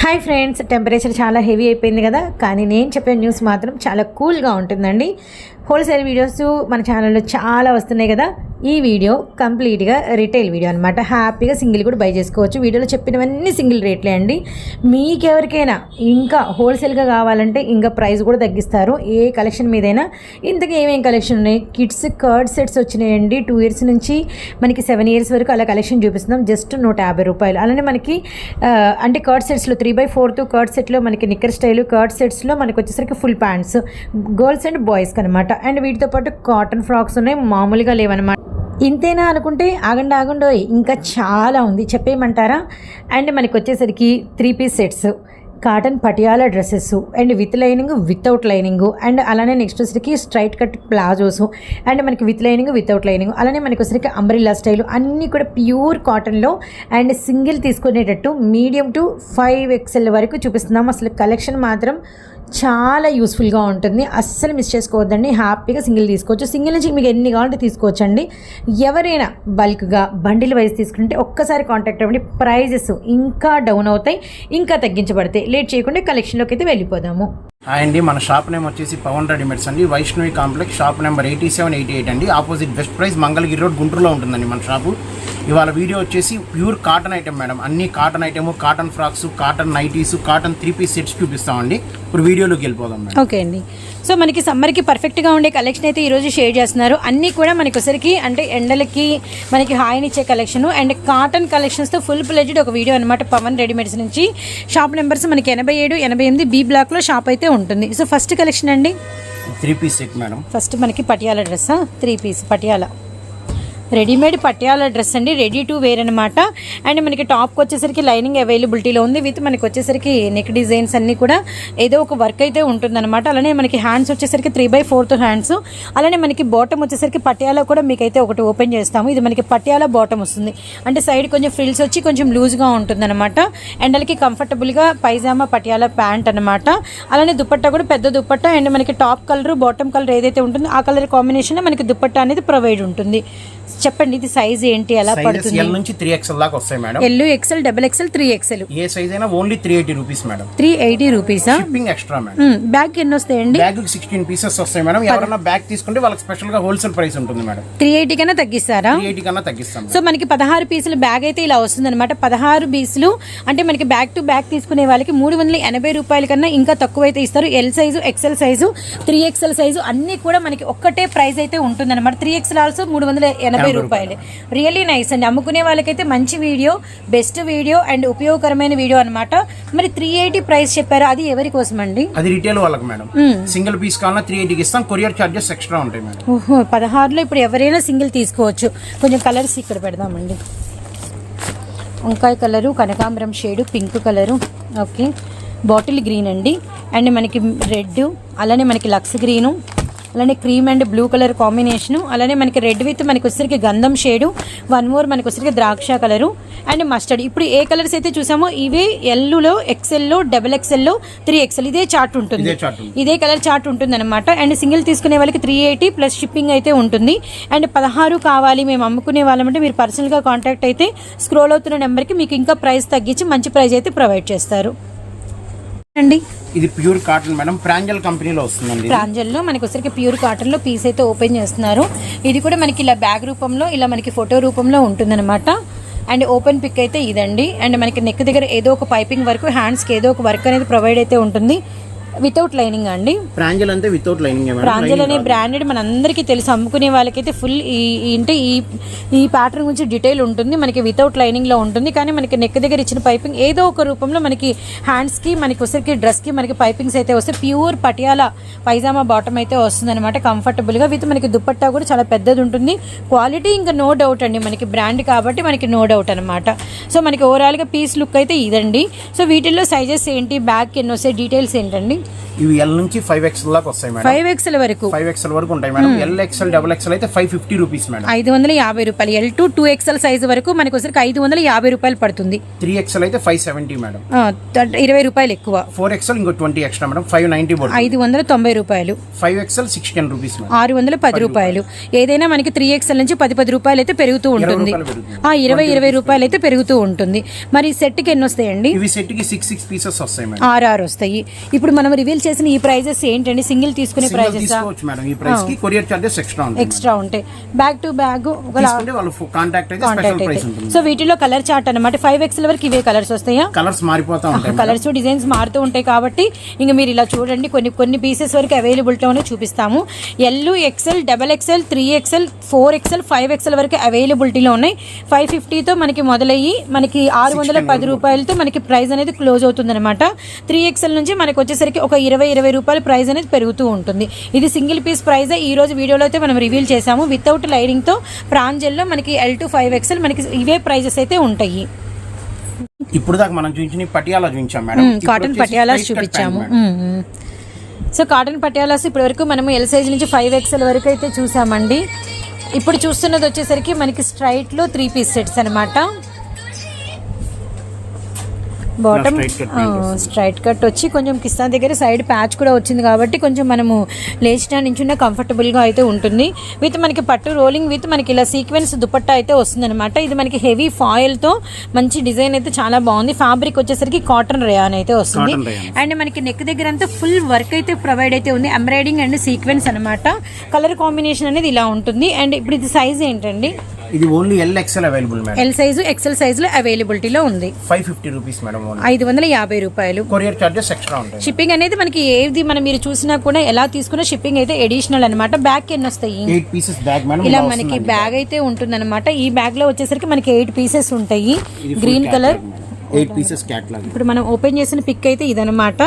Hi friends temperature చాలా heavy అయిపోయింది కదా కానీ నేను చెప్పే న్యూస్ మాత్రం చాలా కూల్గా ఉంటుందండి. హోల్సేల్ వీడియోస్ మన ఛానల్లో చాలా వస్తున్నాయి కదా ఈ వీడియో కంప్లీట్గా రిటైల్ వీడియో అనమాట హ్యాపీగా సింగిల్ కూడా బై చేసుకోవచ్చు. వీడియోలో చెప్పినవన్నీ సింగిల్ రేట్లే అండి. మీకెవరికైనా ఇంకా హోల్సేల్గా కావాలంటే ఇంకా ప్రైస్ కూడా తగ్గిస్తారు. ఏ కలెక్షన్ మీదైనా ఇంతకీ ఏమేం కలెక్షన్ ఉన్నాయి? కిడ్స్ కర్డ్ సెట్స్ వచ్చినాయండి. టూ ఇయర్స్ నుంచి మనకి సెవెన్ ఇయర్స్ వరకు అలా కలెక్షన్ చూపిస్తున్నాం. జస్ట్ నూట యాభై రూపాయలు. అలానే మనకి అంటే కర్డ్ సెట్స్లో త్రీ బై ఫోర్త్ కర్డ్ సెట్లో మనకి నిక్కర్ స్టైల్ కర్డ్ సెట్స్లో మనకి వచ్చేసరికి ఫుల్ ప్యాంట్స్. గర్ల్స్ అండ్ బాయ్స్కి అనమాట అండ్ వీటితో పాటు కాటన్ ఫ్రాక్స్ ఉన్నాయి మామూలుగా లేవన్నమాట. ఇంతేనా అనుకుంటే ఆగండి ఆగండి ఇంకా చాలా ఉంది చెప్పేయమంటారా? అండ్ మనకి వచ్చేసరికి three piece sets. Cotton Patiala dresses and with lining without lining and అలానే నెక్స్ట్ వచ్చరికి స్ట్రైట్ కట్ ప్లాజోస్ అండ్ మనకి విత్ లైనింగ్ వితౌట్ లైనింగ్ అలానే మనకి వచ్చరికి అంబ్రిల్లా స్టైల్ అన్నీ కూడా ప్యూర్ కాటన్లో అండ్ సింగిల్ తీసుకునేటట్టు మీడియం టు ఫైవ్ ఎక్స్ఎల్ వరకు చూపిస్తున్నాం. అసలు కలెక్షన్ మాత్రం చాలా యూస్ఫుల్గా ఉంటుంది. అస్సలు మిస్ చేసుకోవద్దండి. హ్యాపీగా సింగిల్ తీసుకోవచ్చు. సింగిల్ నుంచి మీకు ఎన్ని కావాలంటే తీసుకోవచ్చండి. ఎవరైనా బల్క్గా బండిల్ వైజ్ తీసుకుంటే ఒక్కసారి కాంటాక్ట్ అవ్వండి. ప్రైజెస్ ఇంకా డౌన్ అవుతాయి. ఇంకా తగ్గించబడతాయి. లేట్ చేయకుండా కలెక్షన్లోకి అయితే వెళ్ళిపోదాము. అండి మన షాప్ నేమ్ వచ్చేసి పవన్ రెడీమేడ్స్ అండి. Vaishnavi complex shop number eighty seven eighty eight అండి. Opposite best price Mangalagiri road గుంటూరులో ఉంటుందండి మన షాపు. ఇవాళ వీడియో వచ్చేసి ప్యూర్ కాటన్ ఐటమ్ మేడం. అన్ని cotton item cotton frocks cotton nighties cotton three piece sets చూపిస్తామండి. ఇప్పుడు వీడియోలోకి వెళ్ళిపోదాం మేడం. ఓకే అండి. సో మనకి సమ్మర్కి పర్ఫెక్ట్గా ఉండే కలెక్షన్ అయితే ఈరోజు షేర్ చేస్తున్నారు. అన్నీ కూడా మనకి ఒకసారికి అంటే ఎండలకి మనకి హాయినిచ్చే కలెక్షన్ అండ్ కాటన్ కలెక్షన్స్తో ఫుల్ ప్లెజ్డ్ ఒక వీడియో అనమాట పవన్ రెడీమేడ్స్ నుంచి. షాప్ నెంబర్స్ మనకి ఎనభై ఏడు ఎనభై ఎనిమిది బీ బ్లాక్లో షాప్ అయితే ఉంటుంది. సో ఫస్ట్ కలెక్షన్ అండి? Three piece set madam first మనకి Patiala dress three piece Patiala. Readymade Patiala dress అండి రెడీ టు వేర్ అనమాట అండ్ మనకి టాప్కి వచ్చేసరికి లైనింగ్ అవైలబిలిటీలో ఉంది విత్ మనకి వచ్చేసరికి నెక్ డిజైన్స్ అన్నీ కూడా ఏదో ఒక వర్క్ అయితే ఉంటుందన్నమాట. అలానే మనకి హ్యాండ్స్ వచ్చేసరికి త్రీ బై ఫోర్త్ హ్యాండ్స్. అలానే మనకి బాటమ్ వచ్చేసరికి పటియాల కూడా మీకైతే ఒకటి ఓపెన్ చేస్తాము. ఇది మనకి పటియాల బాటమ్ వస్తుంది. అంటే సైడ్ కొంచెం ఫ్రిల్స్ వచ్చి కొంచెం లూజ్గా ఉంటుందన్నమాట. ఎండలకి కంఫర్టబుల్గా పైజామా పటియాల ప్యాంట్ అనమాట అలానే దుపట్టా కూడా పెద్ద దుపట్టా. అండ్ మనకి టాప్ కలర్ బాటమ్ కలర్ ఏదైతే ఉంటుందో ఆ కలర్ కాంబినేషన్ మనకి దుపట్టా అనేది ప్రొవైడ్ ఉంటుంది. చెప్పండి ఇది సైజ్ ఏంటి ఎలా పడుతుంది? ఎల్ నుంచి త్రీ ఎక్స్ఎల్ దాకా వస్తాయి madam. L XL double XL three XL ఏ సైజ్ అయినా only three eighty rupees madam. Three eighty రూపీసా shipping extra madam. Bag ఎన్ని వస్తాయండి? బ్యాగ్ సిక్స్టీన్ పీసెస్ వస్తాయి మేడం. ఎవరైనా బ్యాగ్ తీసుకుంటే వాళ్ళకి స్పెషల్గా హోల్సేల్ ప్రైస్ ఉంటుంది మేడం. త్రీ ఎయిటీ కన్నా తగ్గిస్తారా? త్రీ ఎయిటీ కన్నా తగ్గిస్తాం సో మనకి పదహారు పీసులు బ్యాగ్ అయితే ఇలా వస్తుంది అనమాట పదహారు పీసులు అంటే మనకి బ్యాగ్ టు బ్యాగ్ తీసుకునే వాళ్ళకి మూడు వందల ఎనభై రూపాయల కన్నా ఇంకా తక్కువ అయితే ఇస్తారు L size XL size three XL size అన్ని కూడా మనకి ఒక్కటే ప్రైస్ అయితే ఉంటుంది అనమాట త్రీ ఎక్సెల్ ఆల్సో మూడు వందల ఎనభై రూపాయలు. రియల్లీ నైస్ అండి. అమ్ముకునే వాళ్ళకైతే మంచి వీడియో బెస్ట్ వీడియో అండ్ ఉపయోగకరమైన వీడియో అనమాట మరి త్రీ ఎయిటీ ప్రైస్ చెప్పారు. అది ఎవరి కోసం అండి అది రిటైల్ వాళ్ళకి మేడం. సింగిల్ పీస్ కావాలన్నా త్రీ ఎయిటీకి ఇస్తాం. కొరియర్ చార్జెస్ ఎక్స్ట్రా ఉంటాయి మేడం. ఓహో పదహారులో ఇప్పుడు ఎవరైనా సింగిల్ తీసుకోవచ్చు. కొంచెం కలర్స్ ఇక్కడ పెడదామండి. వంకాయ కలరు కనకాంబరం shade pink colour okay bottle green అండి. అండ్ మనకి రెడ్ అలానే మనకి లక్స్ గ్రీను అలానే cream and blue colour combination అలానే మనకి రెడ్ విత్ మనకి వచ్చేసరికి గంధం షేడు వన్ మోర్ మనకి వచ్చేసరికి ద్రాక్ష కలరు అండ్ మస్టర్డ్. ఇప్పుడు ఏ కలర్స్ అయితే చూసామో ఇవే ఎల్లులో ఎక్సెల్లో డబల్ ఎక్సెల్లో త్రీ ఎక్సెల్ ఇదే చార్ట్ ఉంటుంది. ఇదే కలర్ చార్ట్ ఉంటుంది అనమాట అండ్ సింగిల్ తీసుకునే వాళ్ళకి త్రీ ఎయిటీ ప్లస్ షిప్పింగ్ అయితే ఉంటుంది. అండ్ పదహారు కావాలి మేము అమ్ముకునే వాళ్ళమంటే మీరు పర్సనల్గా కాంటాక్ట్ అయితే స్క్రోల్ అవుతున్న నెంబర్కి మీకు ఇంకా ప్రైస్ తగ్గించి మంచి ప్రైస్ అయితే ప్రొవైడ్ చేస్తారు. అండి? ఇది ప్యూర్ కాటన్ మేడం. ప్రాంజల్ కంపెనీలో వస్తుందండి. ప్రాంజల్లో మనకి వచ్చరికి ప్యూర్ కాటన్లో పీస్ అయితే ఓపెన్ చేస్తున్నారు. ఇది కూడా మనకి ఇలా బ్యాగ్ రూపంలో ఇలా మనకి ఫోటో రూపంలో ఉంటుందన్నమాట. అండ్ ఓపెన్ పిక్ అయితే ఇదండి. అండ్ మనకి నెక్ దగ్గర ఏదో ఒక పైపింగ్ వర్క్ హ్యాండ్స్కి ఏదో ఒక వర్క్ అనేది ప్రొవైడ్ అయితే ఉంటుంది. వితౌట్ లైనింగ్ అండి. ప్రాంజల్ అంతే వితౌట్ లైనింగ్ ప్రాంజల్ అనే బ్రాండెడ్ మనందరికీ తెలుసు. అమ్ముకునే వాళ్ళకైతే ఫుల్ ఈ అంటే ఈ ఈ ప్యాటర్న్ గురించి డీటెయిల్ ఉంటుంది. మనకి వితౌట్ లైనింగ్లో ఉంటుంది. కానీ మనకి నెక్ దగ్గర ఇచ్చిన పైపింగ్ ఏదో ఒక రూపంలో మనకి హ్యాండ్స్కి మనకి వచ్చరికి డ్రెస్కి మనకి పైపింగ్స్ అయితే వస్తే ప్యూర్ పటియాలా పైజామా బాటమ్ అయితే వస్తుంది అనమాట కంఫర్టబుల్గా విత్ మనకి దుపట్టా కూడా చాలా పెద్దది ఉంటుంది. క్వాలిటీ ఇంకా నో డౌట్ అండి. మనకి బ్రాండ్ కాబట్టి మనకి నో డౌట్ అనమాట సో మనకి ఓవరాల్గా పీస్ లుక్ అయితే ఇదండి. సో వీటిల్లో సైజెస్ ఏంటి? బ్యాగ్ ఎన్ని వస్తాయి? డీటెయిల్స్ ఏంటండి? ఇవి ఎల్ నుంచి ఫైవ్ ఎక్స్ఎల్ దాకా వస్తాయి మేడం ఫైవ్ ఎక్స్ఎల్ వరకు. ఫైవ్ ఎక్స్ఎల్ వరకు ఉంటాయి madam L XL double XL అయితే ఫైవ్ ఫిఫ్టీ రూపీస్ మేడం ఐదు వందల యాభై రూపాయలు. L to two XL size వరకు మనకి వచ్చరికి ఐదు వందల యాభై రూపాయలు పడుతుంది. త్రీ ఎక్స్ఎల్ అయితే ఫైవ్ సెవెంటీ మేడం ఇరవై రూపాయలు ఎక్కువ. ఫోర్ ఎక్స్ఎల్ ఇంకో twenty extra madam five ninety ఐదు వందల తొంభై రూపాయలు. Five XL six ten rupees ఆరు వందల పది రూపాయలు. ఏదైనా మనకి త్రీ ఎక్స్ఎల్ నుంచి పది పది రూపాయలు అయితే పెరుగుతూ ఉంటుంది. ఆ ఇరవై ఇరవై రూపాయలు అయితే పెరుగుతూ ఉంటుంది. మరి సెట్కి ఎన్ని వస్తాయండి? ఇవి సెట్కి సిక్స్ సిక్స్ పీసెస్ వస్తాయి ఆరు ఆరు వస్తాయి. ఇప్పుడు మనం రివీల్ చేసిన ఈ ప్రైజెస్ ఏంటండి? సింగిల్ తీసుకునే ప్రైజెస్ తీసుకోవచ్చు మేడం. ఈ ప్రైస్కి కొరియర్ చార్జెస్ ఎక్స్ట్రా ఉంటాయి బ్యాగ్ టు బ్యాగ్ కాంటాక్ట్ అయితే స్పెషల్ కాంటాక్ట్ ప్రైస్ అయితే. ఉంటుంది సో వీటిలో కలర్ చార్ట్ అనమాట ఫైవ్ ఎక్స్ఎల్ వరకు ఇవే కలర్స్ వస్తాయా? కలర్స్ మారిపోతా ఉంటాయి కలర్స్ డిజైన్స్ మారుతూ ఉంటాయి కాబట్టి ఇంక మీరు ఇలా చూడండి. కొన్ని కొన్ని పీసెస్ వరకు అవైలబిలిటీలోనే చూపిస్తాము. L XL double XL three XL four XL five XL వరకు అవైలబిలిటీలో ఉన్నాయి. ఫైవ్ ఫిఫ్టీతో మనకి మొదలయ్యి మనకి ఆరు వందల పది రూపాయలతో మనకి ప్రైస్ అనేది క్లోజ్ అవుతుంది అనమాట త్రీ ఎక్సెల్ నుంచి మనకి వచ్చేసరికి ఒక ఇరవై ఇరవై రూపాయల ప్రైస్ అనేది పెరుగుతూ ఉంటుంది. ఇది సింగిల్ పీస్ ప్రైస్ ఈ రోజు వీడియోలో అయితే మనం రివీల్ చేసాము వితౌట్ లైనింగ్తో ప్రాంజెల్లో మనకి ఎల్ టు ఫైవ్ ఎక్సెల్ మనకి ఇవే ప్రైజెస్ అయితే ఉంటాయి. ఇప్పుడు దాకా మనం చూపించిన పటియాలా చూపించాం మేడం. కాటన్ cut చూపించాము. సో కాటన్ పటియాలాస్ ఇప్పటి వరకు మనము ఎల్ సైజ్ నుంచి ఫైవ్ ఎక్స్ఎల్ వరకు అయితే చూసామండి. ఇప్పుడు చూస్తున్నది వచ్చేసరికి మనకి స్ట్రైట్లో త్రీ పీస్ సెట్స్ అనమాట బాటమ్. స్ట్రైట్ కట్ వచ్చి కొంచెం కిస్తా దగ్గర సైడ్ ప్యాచ్ కూడా వచ్చింది కాబట్టి కొంచెం మనము లేచిన నించున్న కంఫర్టబుల్గా అయితే ఉంటుంది. విత్ మనకి పట్టు రోలింగ్ విత్ మనకి ఇలా సీక్వెన్స్ దుపట్టా అయితే వస్తుంది అనమాట ఇది మనకి హెవీ ఫాయిల్తో మంచి డిజైన్ అయితే చాలా బాగుంది. ఫ్యాబ్రిక్ వచ్చేసరికి కాటన్ రేయాన్ అయితే వస్తుంది. అండ్ మనకి నెక్ దగ్గర అంతా ఫుల్ వర్క్ అయితే ప్రొవైడ్ అయితే ఉంది. ఎంబ్రాయిడింగ్ అండ్ సీక్వెన్స్ అనమాట కలర్ కాంబినేషన్ అనేది ఇలా ఉంటుంది. అండ్ ఇప్పుడు ఇది సైజ్ ఏంటండి? ఇది only L XL available madam L size XL సైజులో అవైలబిలిటీలో ఉంది. Five fifty rupees madam only ఐదు వందల యాభై రూపాయలు. కొరియర్ చార్జెస్ ఎక్స్ట్రా ఉంటాయి షిప్పింగ్ అనేది మనకి ఏది మనం మీరు చూసినా కూడా ఎలా తీసుకున్నా షిప్పింగ్ అయితే ఎడిషనల్ అనమాట బ్యాగ్ ఎన్ని వస్తాయి? ఎయిట్ పీసెస్ బ్యాగ్ మేడం ఇలా మనకి బ్యాగ్ అయితే ఉంటుందన్నమాట. ఈ బ్యాగ్లో వచ్చేసరికి మనకి ఎయిట్ పీసెస్ ఉంటాయి. Green colour eight pieces catalogue ఇప్పుడు మనం ఓపెన్ చేసిన పిక్ అయితే ఇదనమాట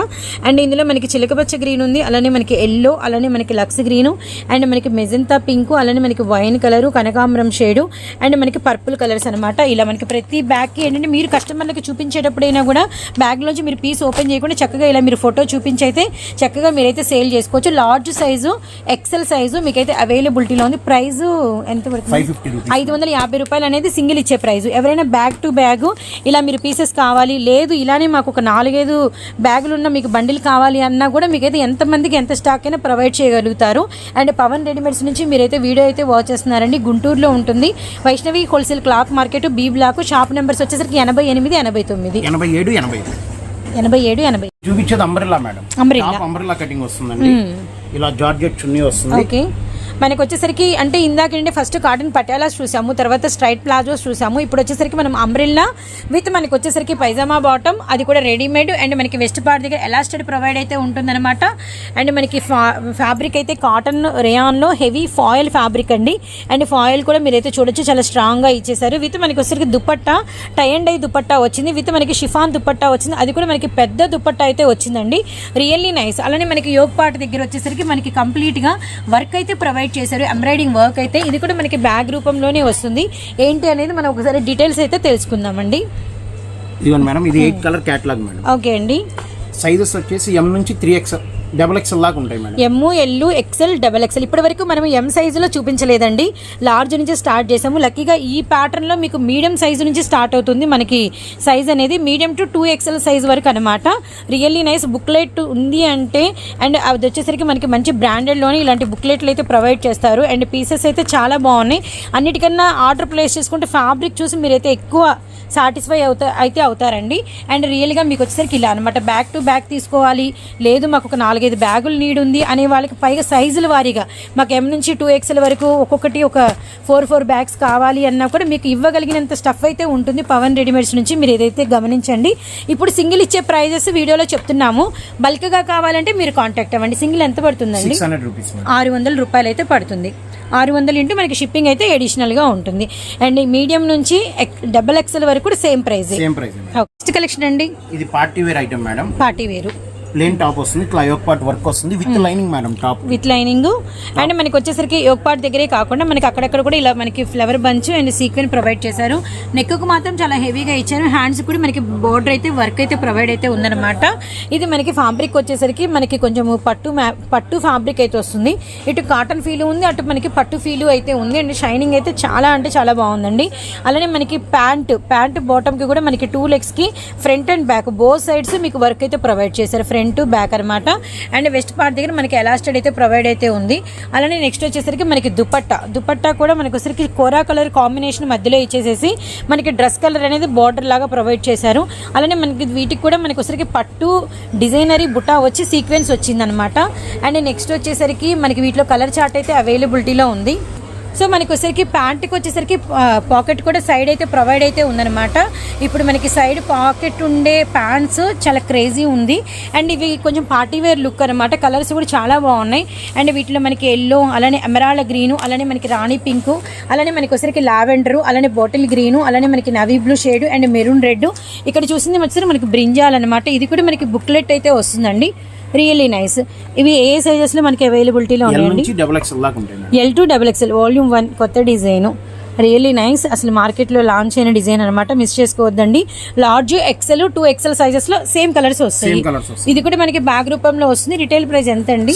అండ్ ఇందులో మనకి చిలకపచ్చ గ్రీన్ ఉంది అలానే మనకి ఎల్లో అలానే మనకి లక్స్ గ్రీను అండ్ మనకి మెజంతా పింక్ అలానే మనకి వైన్ కలరు కనకాంబరం షేడు అండ్ మనకి పర్పుల్ కలర్స్ అనమాట ఇలా మనకి ప్రతి బ్యాగ్కి ఏంటంటే మీరు కస్టమర్లకి చూపించేటప్పుడైనా కూడా బ్యాగ్లోంచి మీరు పీస్ ఓపెన్ చేయకుండా చక్కగా ఇలా మీరు ఫోటో చూపించి అయితే చక్కగా మీరైతే సేల్ చేసుకోవచ్చు. లార్జ్ సైజు ఎక్సెల్ సైజు మీకైతే అవైలబిలిటీలో ఉంది. ప్రైస్ ఎంత రూపీస్ ఐదు వందల యాభై రూపాయలు అనేది సింగిల్ ఇచ్చే ప్రైస్ ఎవరైనా బ్యాగ్ టు బ్యాగ్ ఇలా మీరు పీసెస్ కావాలి? లేదు ఇలానే మాకు ఒక నాలుగైదు బ్యాగులు ఉన్న మీకు బండిల్ కావాలి అన్నా కూడా మీకైతే ఎంతమందికి ఎంత స్టాక్ అయినా ప్రొవైడ్ చేయగలుగుతారు. అండ్ పవన్ రెడీమేడ్స్ నుంచి మీరైతే వీడియో అయితే వాచ్ చేస్తున్నారండి. గుంటూరులో ఉంటుంది. Vaishnavi wholesale cloth market B block shop numbers వచ్చేసరికి ఎనభై ఎనిమిది ఎనభై తొమ్మిది. ఎనభై ఏడు ఎనభై ఎనభై ఏడు ఎనభై చూపించేది umbrella madam Umbrella. Umbrella cutting వస్తుందండి. ఇలా జార్జెట్ చున్నీ వస్తుంది. ఓకే మనకి వచ్చేసరికి అంటే ఇందాక ఫస్ట్ కాటన్ పటియాలాస్ చూసాము తర్వాత స్ట్రైట్ ప్లాజోస్ చూసాము. ఇప్పుడు వచ్చేసరికి మనం అంబ్రిల్లా విత్ మనకి వచ్చేసరికి పైజామా బాటమ్ అది కూడా రెడీమేడ్ అండ్ మనకి వెస్ట్ పార్ట్ దగ్గర ఎలాస్టెడ్ ప్రొవైడ్ అయితే ఉంటుందన్నమాట. అండ్ మనకి ఫ్యాబ్రిక్ అయితే కాటన్ రేయాన్లో హెవీ ఫాయిల్ ఫ్యాబ్రిక్ అండి. అండ్ ఫాయిల్ కూడా మీరైతే చూడొచ్చు చాలా స్ట్రాంగ్గా ఇచ్చేసారు. విత్ మనకి వచ్చేసరికి దుపట్టా టై అండ్ ఐ దుపట్టా వచ్చింది. విత్ మనకి షిఫాన్ దుపట్టా వచ్చింది. అది కూడా మనకి పెద్ద దుపట్టా అయితే వచ్చిందండి. రియల్లీ నైస్ అలానే మనకి యోగ్ పార్ట్ దగ్గర వచ్చేసరికి మనకి కంప్లీట్గా వర్క్ అయితే ప్రొవైడ్ చేశారు. ఎంబ్రాయిడింగ్ వర్క్ అయితే ఇది కూడా మనకి బ్యాగ్ రూపంలోనే వస్తుంది. ఏంటి అనేది మనం ఒకసారి డీటెయిల్స్ అయితే తెలుసుకుందామండి. ఇదిగోండి మేడం ఇది eight colour catalogue madam. Okay అండి. సైజెస్ వచ్చేసి ఎం నుంచి త్రీ ఎక్స్ డబల్ ఎక్స్ఎల్ లాగా ఉంటాయి madam. M L XL double XL ఇప్పటి వరకు మనం ఎం సైజులో చూపించలేదండి. లార్జ్ నుంచి స్టార్ట్ చేసాము. లక్కీగా ఈ ప్యాటర్న్లో మీకు మీడియం సైజు నుంచి స్టార్ట్ అవుతుంది. మనకి సైజ్ అనేది medium to two XL size వరకు అనమాట రియల్లీ నైస్ బుక్లెట్ ఉంది అంటే అండ్ అది వచ్చేసరికి మనకి మంచి బ్రాండెడ్లోనే ఇలాంటి బుక్లెట్లు అయితే ప్రొవైడ్ చేస్తారు. అండ్ పీసెస్ అయితే చాలా బాగున్నాయి. అన్నిటికన్నా ఆర్డర్ ప్లేస్ చేసుకుంటే ఫ్యాబ్రిక్ చూసి మీరైతే ఎక్కువ సాటిస్ఫై అవుతా అయితే అవుతారండి. అండ్ రియల్గా మీకు వచ్చేసరికి ఇలా అనమాట బ్యాక్ టు బ్యాక్ తీసుకోవాలి. లేదు మాకు ఒక నాలుగైదు బ్యాగులు నీడ్ ఉంది అనే వాళ్ళకి పైగా సైజుల వారీగా. మాకు ఎం నుంచి టూ ఎక్స్ఎల్ వరకు ఒక్కొక్కటి ఒక ఫోర్ ఫోర్ బ్యాగ్స్ కావాలి అన్నా కూడా మీకు ఇవ్వగలిగినంత స్టఫ్ అయితే ఉంటుంది. పవన్ రెడీమేడ్స్ నుంచి మీరు ఏదైతే గమనించండి. ఇప్పుడు సింగిల్ ఇచ్చే ప్రైజెస్ వీడియోలో చెప్తున్నాము. బల్క్గా కావాలంటే మీరు కాంటాక్ట్ అవ్వండి. సింగిల్ ఎంత పడుతుందండి? ఆరు వందల రూపాయలు అయితే పడుతుంది. ఆరు వందలు ఇంటూ మనకి షిప్పింగ్ అయితే అడిషనల్గా ఉంటుంది. అండ్ మీడియం నుంచి డబల్ ఎక్స్ఎల్ వరకు కూడా same price same price collection అండి? ఇది party wear item madam. Party wear. Plain top వస్తుంది ఇట్లా యోక్ పార్ట్ వర్క్ వస్తుంది with lining madam top with lining and మనకి వచ్చేసరికి యోగ్ పార్ట్ దగ్గరే కాకుండా మనకి అక్కడక్కడ కూడా ఇలా మనకి flower bunch and sequin provide చేశారు. నెక్కు మాత్రం చాలా హెవీగా ఇచ్చారు. హ్యాండ్స్ కూడా మనకి బోర్డర్ అయితే వర్క్ అయితే ప్రొవైడ్ అయితే ఉందన్నమాట. ఇది మనకి ఫ్యాబ్రిక్ వచ్చేసరికి మనకి కొంచెం పట్టు పట్టు ఫ్యాబ్రిక్ అయితే వస్తుంది. ఇటు కాటన్ ఫీల్ ఉంది అటు మనకి పట్టు ఫీల్ అయితే ఉంది అండ్ షైనింగ్ అయితే చాలా అంటే చాలా బాగుందండి. అలానే మనకి ప్యాంట్ ప్యాంట్ బాటమ్కి కూడా మనకి two లెగ్స్కి front and back bow sides మీకు వర్క్ అయితే ప్రొవైడ్ చేశారు. ఫ్రంట్ బ్యాక్ అన్నమాట. అండ్ వెస్ట్ పార్ట్ దగ్గర మనకి ఎలాస్టెడ్ అయితే ప్రొవైడ్ అయితే ఉంది. అలానే నెక్స్ట్ వచ్చేసరికి మనకి దుపట్టా. దుపట్టా కూడా మనకి వచ్చేసరికి కోరా కలర్ కాంబినేషన్ మధ్యలో ఇచ్చేసేసి మనకి డ్రెస్ కలర్ అనేది బార్డర్ లాగా ప్రొవైడ్ చేశారు. అలానే మనకి వీటికి కూడా మనకి వచ్చేసరికి పట్టు డిజైనరీ బుటా వచ్చి సీక్వెన్స్ వచ్చిందనమాట అండ్ నెక్స్ట్ వచ్చేసరికి మనకి వీటిలో కలర్ చార్ట్ అయితే అవైలబిలిటీలో ఉంది. సో మనకి వచ్చేసరికి ప్యాంట్కి వచ్చేసరికి పాకెట్ కూడా సైడ్ అయితే ప్రొవైడ్ అయితే ఉందన్నమాట. ఇప్పుడు మనకి సైడ్ పాకెట్ ఉండే ప్యాంట్స్ చాలా క్రేజీ ఉంది. అండ్ ఇవి కొంచెం పార్టీ వేర్ లుక్ అనమాట కలర్స్ కూడా చాలా బాగున్నాయి. అండ్ వీటిలో మనకి ఎల్లో అలానే ఎమరాల గ్రీను అలానే మనకి రాణి పింక్ అలానే మనకి వచ్చేసరికి లావెండర్ అలానే బాటిల్ గ్రీను అలానే మనకి navy blue shade and maroon red. ఇక్కడ చూసింది వచ్చేసరికి మనకి బ్రింజాల్ అనమాట ఇది కూడా మనకి బుక్లెట్ అయితే వస్తుందండి. రియల్లీ నైస్ ఇవి ఏ సైజెస్లో మనకి అవైలబిలిటీలో ఉన్నాయండి? Double XL L two double XL volume one కొత్త డిజైన్ రియల్లీ నైస్. అసలు మార్కెట్లో లాంచ్ అయిన డిజైన్ అనమాట మిస్ చేసుకోవద్దండి. Large XL two XL colours వస్తాయి. సేమ్ కలర్స్ వస్తాయి. ఇది కూడా మనకి బ్యాగ్ రూపంలో వస్తుంది. రిటైల్ ప్రైస్ ఎంత అండి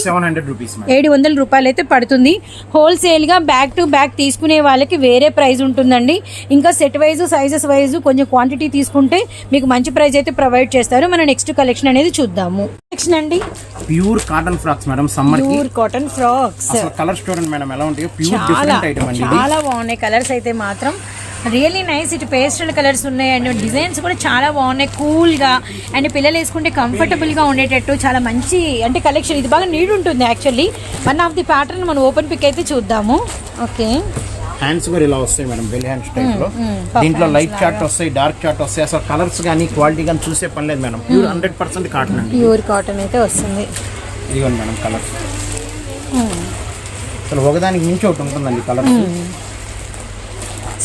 ఏడు వందల రూపాయలు అయితే పడుతుంది. హోల్సేల్గా బ్యాగ్ టు బ్యాగ్ తీసుకునే వాళ్ళకి వేరే ప్రైస్ ఉంటుందండి. ఇంకా సెట్ వైజ్ సైజెస్ వైజ్ కొంచెం క్వాంటిటీ తీసుకుంటే మీకు మంచి ప్రైస్ అయితే ప్రొవైడ్ చేస్తారు. మన నెక్స్ట్ కలెక్షన్ అనేది చూద్దాము. నెక్స్ట్ అండి? Pure cotton frocks madam summer pure cotton frocks చూడండి మేడం ఎలా ఉంటాయో ప్యూర్ చాలా డిఫరెంట్ ఐటమ్ అండి ఇది. చాలా బాగున్నాయి. కలర్స్ అయితే మాత్రం రియల్లీ నైస్ ఇటు పేస్టల్ కలర్స్ ఉన్నాయి అండ్ డిజైన్స్ కూడా చాలా బాగున్నాయి. కూల్గా అండ్ పిల్లలు వేసుకుంటే కంఫర్టబుల్గా ఉండేటట్టు చాలా మంచి అంటే కలెక్షన్. ఇది బాగా నీడ్ ఉంటుంది actually. One of the pattern మనం ఓపెన్ పిక్ అయితే చూద్దాము. ఓకే. హ్యాండ్స్ కూడా ఇలా వస్తాయి మేడం బెల్ హ్యాండ్స్ టైప్లో. మ్మ్. దీంట్లో లైట్ చార్ట్ వస్తాయి డార్క్ చార్ట్ వస్తాయి. అసలు కలర్స్ కానీ క్వాలిటీ కానీ చూసే పని లేదు madam. Pure hundred percent cotton అండి. ప్యూర్ కాటన్ అయితే వస్తుంది. ఇదిగోండి మేడం కలర్స్ అసలు ఒకదానికి మించి ఒకటి ఉంటుందండి కలర్స్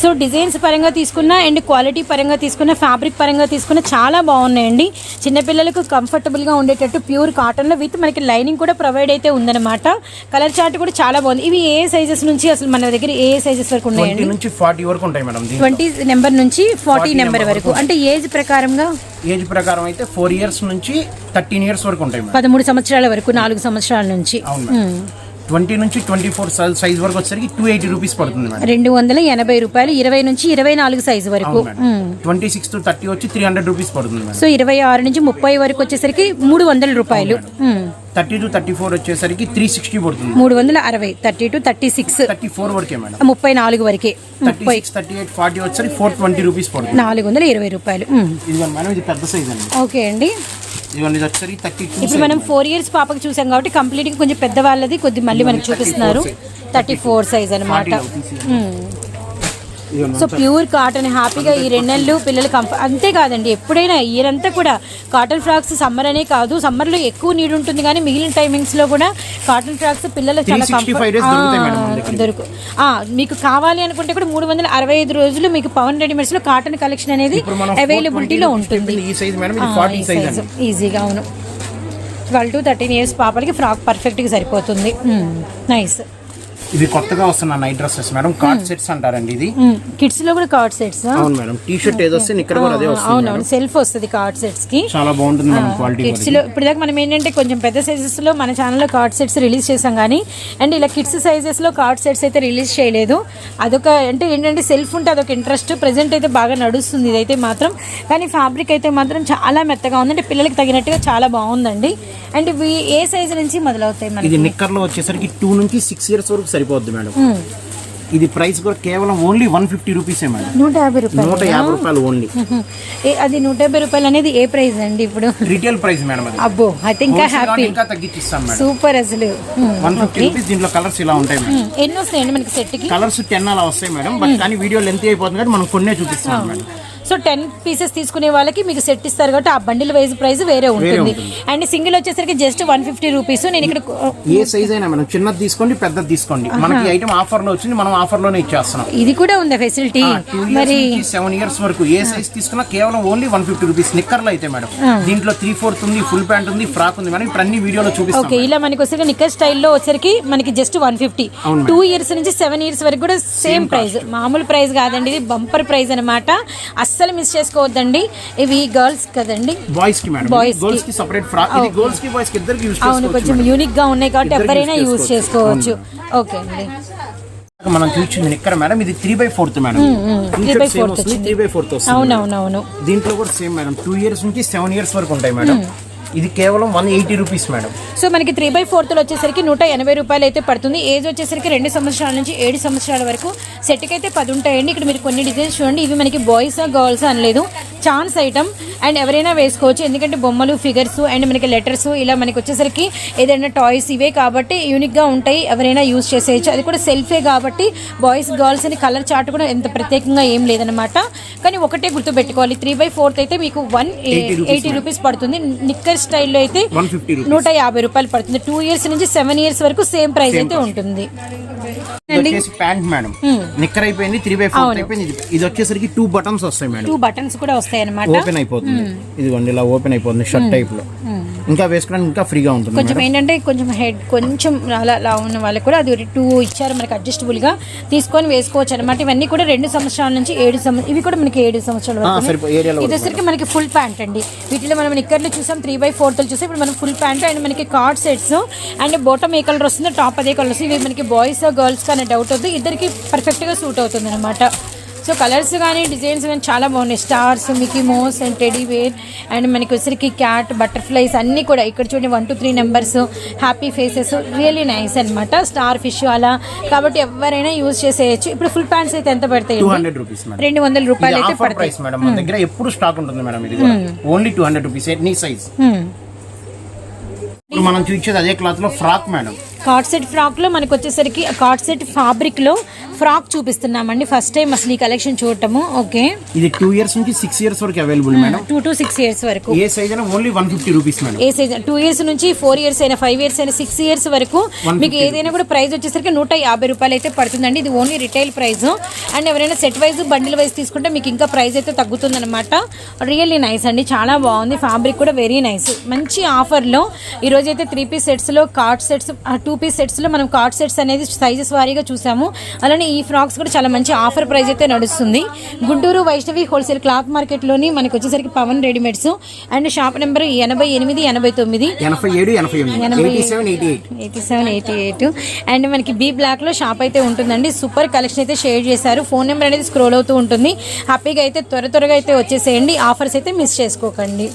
సో డిజైన్స్ పరంగా తీసుకున్న అండ్ క్వాలిటీ పరంగా తీసుకున్న ఫ్యాబ్రిక్ పరంగా తీసుకున్న చాలా బాగున్నాయండి. చిన్నపిల్లలకు కంఫర్టబుల్గా ఉండేటట్టు ప్యూర్ కాటన్లో విత్ మనకి లైనింగ్ కూడా ప్రొవైడ్ అయితే ఉందన్నమాట. కలర్ చార్ట్ కూడా చాలా బాగుంది. ఇవి ఏ సైజెస్ నుంచి అసలు మన దగ్గర ఏ సైజెస్ వరకు ఉన్నాయండి? నుంచి ఫార్టీ వరకు ఉంటాయి మేడం ట్వంటీ నెంబర్ నుంచి ఫార్టీ 40 నెంబర్ వరకు. అంటే ఏజ్ ప్రకారంగా? ఏజ్ ప్రకారం అయితే ఫోర్ ఇయర్స్ నుంచి థర్టీన్ ఇయర్స్ వరకు ఉంటాయి మేడం. పదమూడు సంవత్సరాల వరకు నాలుగు సంవత్సరాల నుంచి. ట్వంటీ నుంచి ట్వంటీ ఫోర్ సైజ్ వరకు వచ్చేసరికి టూ ఎయిటీ రూపీస్ పడుతుంది మేడం. రెండు వందల ఎనభై రూపాయలు ఇరవై నుంచి ఇరవై నాలుగు సైజు వరకు. ట్వంటీ సిక్స్ టు థర్టీ వచ్చి త్రీ హండ్రెడ్ రూపీస్ పడుతుంది మేడం. సో ఇరవై ఆరు నుంచి ముప్పై వరకు వచ్చేసరికి మూడు వందల రూపాయలు. థర్టీ టు థర్టీ ఫోర్ వచ్చేసరికి త్రీ సిక్స్టీ పడుతుంది మూడు. వందల అరవై thirty two thirty six. Thirty four వరకే మేడం. ముప్పై నాలుగు వరకే. సిక్స్ థర్టీ ఎయిట్ ఫార్టీ వచ్చేసరికి ఫోర్ ట్వంటీ రూపీస్ పడుతుంది. నాలుగు వందల ఇరవై రూపాయలు. ఇదిగోండి మేడం ఇది పెద్ద సైజ్ అండి. ఓకే అండి. వచ్చేసరికి థర్టీ ఇప్పుడు మనం ఫోర్ ఇయర్స్ పాపకి చూసాం కాబట్టి కంప్లీట్గా కొంచెం పెద్ద వాళ్ళది కొద్ది మళ్ళీ మనకి చూపిస్తున్నారు. థర్టీ ఫోర్ సైజ్ అనమాట సో ప్యూర్ కాటన్ హ్యాపీగా ఈ రెండు నెలలు పిల్లలు కంఫ అంతే కాదండి ఎప్పుడైనా ఇయర్ అంతా కూడా కాటన్ ఫ్రాక్స్ సమ్మర్ అనే కాదు సమ్మర్లో ఎక్కువ నీడ్ ఉంటుంది కానీ మిగిలిన టైమింగ్స్లో కూడా కాటన్ ఫ్రాక్స్ పిల్లలు చాలా 365 days దొరుకుతాయి మేడం మన దగ్గర. దొరుకు మీకు కావాలి అనుకుంటే కూడా మూడు వందల అరవై ఐదు రోజులు మీకు పవన్ రెడీమేడ్స్లో కాటన్ కలెక్షన్ అనేది అవైలబిలిటీలో ఉంటుంది. ఈజీగా అవును. ట్వెల్వ్ టు థర్టీన్ ఇయర్స్ పాపలకి ఫ్రాక్ పర్ఫెక్ట్గా సరిపోతుంది. నైస్ ఇది కొత్తగా వస్తున్న night dresses. Madam coord sets అంటారండి ఇది. కిడ్స్లో కూడా కార్డ్ సెట్స్ అవును మేడం. టీ షర్ట్ ఏదో వస్తే ఇక్కడ కూడా అదే వస్తుంది అవునవును. సెల్ఫ్ వస్తుంది కార్డ్ సెట్స్కి చాలా బాగుంటుంది మేడం క్వాలిటీ కిడ్స్లో ఇప్పుడు దాకా మనం ఏంటంటే కొంచెం పెద్ద సైజెస్లో మన ఛానల్లో కార్డ్ సెట్స్ రిలీజ్ చేసాం కానీ అండ్ ఇలా కిడ్స్ సైజెస్లో కార్డ్ సెట్స్ అయితే రిలీజ్ చేయలేదు. అదొక అంటే ఏంటంటే సెల్ఫ్ ఉంటే అదొక ఇంట్రెస్ట్ ప్రెసెంట్ అయితే బాగా నడుస్తుంది ఇదైతే మాత్రం. కానీ ఫ్యాబ్రిక్ అయితే మాత్రం చాలా మెత్తగా ఉంది. అంటే పిల్లలకి తగినట్టుగా చాలా బాగుందండి. అండ్ ఇవి ఏ సైజ్ నుంచి మొదలవుతాయి మనకి ఇది నిక్కర్లో వచ్చేసరికి టూ నుంచి సిక్స్ ఇయర్స్ వరకు సరిపోద్ది మేడం. ఇది ప్రైస్ కూడా కేవలం ఓన్లీ వన్ ఫిఫ్టీ రూపీసే మేడం. నూట యాభై రూపాయలు నూట యాభై రూపాయలు ఓన్లీ. అది నూట యాభై రూపాయలు అనేది ఏ ప్రైస్ అండి ఇప్పుడు? రిటైల్ ప్రైస్ మేడం అబ్బో అయితే ఇంకా హ్యాపీ కాబట్టి ఇంకా తగ్గించిస్తాం మేడం. సూపర్ అసలు. వన్ ఫిఫ్టీ రూపీస్ దీంట్లో కలర్స్ ఇలా ఉంటాయి మేడం. ఎన్ని వస్తాయండి మనకి సెట్కి కలర్స్ టెన్ అలా వస్తాయి మేడం బట్ కానీ వీడియో లెంత్ అయిపోతుంది కాబట్టి మనం కొన్నే చూపిస్తున్నాం మేడం. సో టెన్ పీసెస్ తీసుకునే వాళ్ళకి మీకు సెట్ ఇస్తారు కాబట్టి ఆ బండిల్ వైజ్ ప్రైస్ వేరే ఉంటుంది. అండ్ సింగిల్ వచ్చేసరికి జస్ట్ వన్ ఫిఫ్టీ రూపీస్. నేను ఇక్కడ ఏ సైజ్ అయినా మేడం చిన్నది తీసుకోండి పెద్దది తీసుకోండి. మనకి ఐటమ్ ఆఫర్లో వచ్చింది మనం ఆఫర్లోనే ఇచ్చేస్తున్నాం. ఇది కూడా ఉందా ఫెసిలిటీ మరి సెవెన్ ఇయర్స్ వరకు ఏ సైజ్ తీసుకున్నా కేవలం ఓన్లీ వన్ ఫిఫ్టీ రూపీస్ నిక్కర్లు అయితే మేడం. దీంట్లో త్రీ ఫోర్త్ ఉంది ఫుల్ ప్యాంట్ ఉంది ఫ్రాక్ ఉంది. మేడం ఇప్పుడు అన్ని వీడియోలో చూపిస్తాం ఓకే ఇలా మనకి వచ్చేసరికి నిక్కర్ స్టైల్లో వచ్చరికి మనకి just one fifty two years నుంచి సెవెన్ ఇయర్స్ వరకు కూడా సేమ్ ప్రైస్ మామూలు ప్రైస్ కాదండి ఇది బంపర్ ప్రైస్ అన్నమాట. అస్సలు మిస్ చేసుకోవద్దండి. ఇవి గర్ల్స్ కదండి. బాయ్స్కి మేడం కి. గర్ల్స్కి. సెపరేట్ ఫ్రాక్ ఇది గర్ల్స్కి బాయ్స్కి ఇద్దరికి యూస్ అవును చేసుకోవచ్చు కొంచెం యూనిక్గా ఉన్నాయి కాబట్టి ఎవరైనా యూజ్ చేసుకోవచ్చు. ఓకే అండి. మనం చూసింది నిక్కర్ మేడం ఇది three by fourth madam. Three by fourth అవునవునవును. దీంట్లో కూడా సేమ్ మేడం. టూ ఇయర్స్ నుంచి సెవెన్ ఇయర్స్ వరకు ఉంటాయి మేడం. ఇది కేవలం one eighty rupees madam so మనకి త్రీ బై ఫోర్త్లో వచ్చేసరికి నూట ఎనభై రూపాయలు అయితే పడుతుంది. ఏజ్ వచ్చేసరికి రెండు సంవత్సరాల నుంచి ఏడు సంవత్సరాల వరకు. సెట్కి అయితే పది ఉంటాయండి. ఇక్కడ మీరు కొన్ని డిజైన్స్ చూడండి. ఇవి మనకి బాయ్స్ గర్ల్స్ అనలేదు. ఛాన్స్ ఐటమ్ అండ్ ఎవరైనా వేసుకోవచ్చు. ఎందుకంటే బొమ్మలు ఫిగర్స్ అండ్ మనకి లెటర్స్ ఇలా మనకి వచ్చేసరికి ఏదైనా టాయ్స్ ఇవే కాబట్టి యూనిక్గా ఉంటాయి. ఎవరైనా యూజ్ చేసేయచ్చు. అది కూడా సెల్ఫే కాబట్టి బాయ్స్ గర్ల్స్ అని కలర్ చార్ట్ కూడా ఎంత ప్రత్యేకంగా ఏం లేదనమాట కానీ ఒకటే గుర్తుపెట్టుకోవాలి. త్రీ బై ఫోర్త్ అయితే మీకు వన్ ఎయిటీ రూపీస్ పడుతుంది. నిక్కర్ స్టైల్లో అయితే నూట యాభై రూపాయలు పడుతుంది. టూ ఇయర్స్ నుంచి సెవెన్ ఇయర్స్ వరకు సేమ్ ప్రైస్ అయితే ఉంటుంది. ప్యాంట్ మేడం నిక్కర్ అయిపోయింది త్రీ బై ఫోర్త్ అయిపోయింది. ఇది- ఇది వచ్చేసరికి టూ బటన్స్ వస్తాయి మేడం టూ బటన్స్ కూడా వస్తాయి అనమాట ఓపెన్ అయిపోతుంది ఇదిగోండి ఇలా ఓపెన్ అయిపోతుంది షర్ట్ టైప్లో. ఇంకా వేసుకోవడానికి ఇంకా ఫ్రీగా ఉంటుంది కొంచెం ఏంటంటే కొంచెం హెడ్ కొంచెం అలా అలా ఉన్న వాళ్ళకి కూడా అది టూ ఇచ్చారు మనకి అడ్జస్టబుల్గా తీసుకొని వేసుకోవచ్చు అనమాట ఇవన్నీ కూడా రెండు సంవత్సరాల నుంచి ఏడు సంవత్సరాలు ఇవి కూడా మనకి ఏడు సంవత్సరాల ఆ, వరకు సరిపో ఏరియాలో ఇది వచ్చరికి మనకి ఫుల్ ప్యాంట్ అండి. వీటిలో మనం నిక్కర్లు చూసాం త్రీ బై ఫోర్త్ చూసాం. ఇప్పుడు మనం ఫుల్ ప్యాంట్ అండ్ మనకి కార్డ్ సెట్స్. అండ్ బాటమ్ ఏ కలర్ వస్తుందో టాప్ అదే కలర్ వస్తుంది. ఇవి మనకి బాయ్స్ గర్ల్స్ కానీ డౌట్ అవుతుంది ఇద్దరికి పర్ఫెక్ట్గా సూట్ అవుతుంది అనమాట సో కలర్స్ కానీ డిజైన్స్ కానీ చాలా బాగున్నాయి. Stars Mickey Mouse and teddy wear and మనకి వచ్చరికి క్యాట్ బటర్ఫ్లైస్ అన్నీ కూడా ఇక్కడ చూడండి one two three numbers happy faces really nice అనమాట స్టార్ ఫిష్ అలా. కాబట్టి ఎవరైనా యూజ్ చేసేయచ్చు. ఇప్పుడు ఫుల్ ప్యాంట్స్ అయితే ఎంత పడతాయి? రెండు వందల రూపాయలు అయితే పడతాయి. మన దగ్గర ఎప్పుడు స్టాక్ ఉంటుంది మేడం ఇది only two hundred rupees any size Hmm. ఇప్పుడు మనం చూసేది అదే క్లాత్లో ఫ్రాక్ మేడం కార్డ్ సెట్ ఫ్రాక్లో మనకు వచ్చేసరికి కార్డ్ సెట్ ఫ్యాబ్రిక్లో ఫ్రాక్ చూపిస్తున్నామండి. ఫస్ట్ టైం అసలు ఈ కలెక్షన్ చూడటము. ఓకే ఇది టూ ఇయర్స్ నుంచి సిక్స్ ఇయర్స్ వరకు available madam. Two to six years వరకు. ఏ సైజ్ అయినా only one fifty rupees madam. ఏ సైజ్ టూ ఇయర్స్ నుంచి ఫోర్ ఇయర్స్ అయినా ఫైవ్ ఇయర్స్ అయినా సిక్స్ ఇయర్స్ వరకు మీకు ఏదైనా కూడా ప్రైస్ వచ్చేసరికి నూట యాభై రూపాయలు అయితే పడుతుందండి. ఇది ఓన్లీ రిటైల్ ప్రైస్ అండ్ ఎవరైనా సెట్ వైజ్ బండిల్ వైజ్ తీసుకుంటే మీకు ఇంకా ప్రైస్ అయితే తగ్గుతుందన్నమాట. రియల్లీ నైస్ అండి. చాలా బాగుంది. ఫ్యాబ్రిక్ కూడా వెరీ నైస్ మంచి ఆఫర్లో ఈరోజు అయితే త్రీ పీస్ సెట్స్లో కార్డ్ సెట్స్ టూ పీస్ సెట్స్లో మనం కార్డ్ సెట్స్ అనేది సైజెస్ వారీగా చూసాము. అలానే ఈ ఫ్రాక్స్ కూడా చాలా మంచి ఆఫర్ ప్రైస్ అయితే నడుస్తుంది. గుంటూరు వైష్ణవి హోల్సేల్ క్లాత్ మార్కెట్లోని మనకి వచ్చేసరికి Pavan readymades. And shop number ఎనభై ఎనిమిది ఎనభై తొమ్మిది. ఎనభై ఏడు eighty seven eighty eight. And మనకి బీ బ్లాక్లో షాప్ అయితే ఉంటుందండి. సూపర్ కలెక్షన్ అయితే షేర్ చేశారు. ఫోన్ నెంబర్ అనేది స్క్రోల్ అవుతూ ఉంటుంది. హ్యాపీగా అయితే త్వర త్వరగా అయితే వచ్చేసేయండి. ఆఫర్స్ అయితే మిస్ చేసుకోకండి.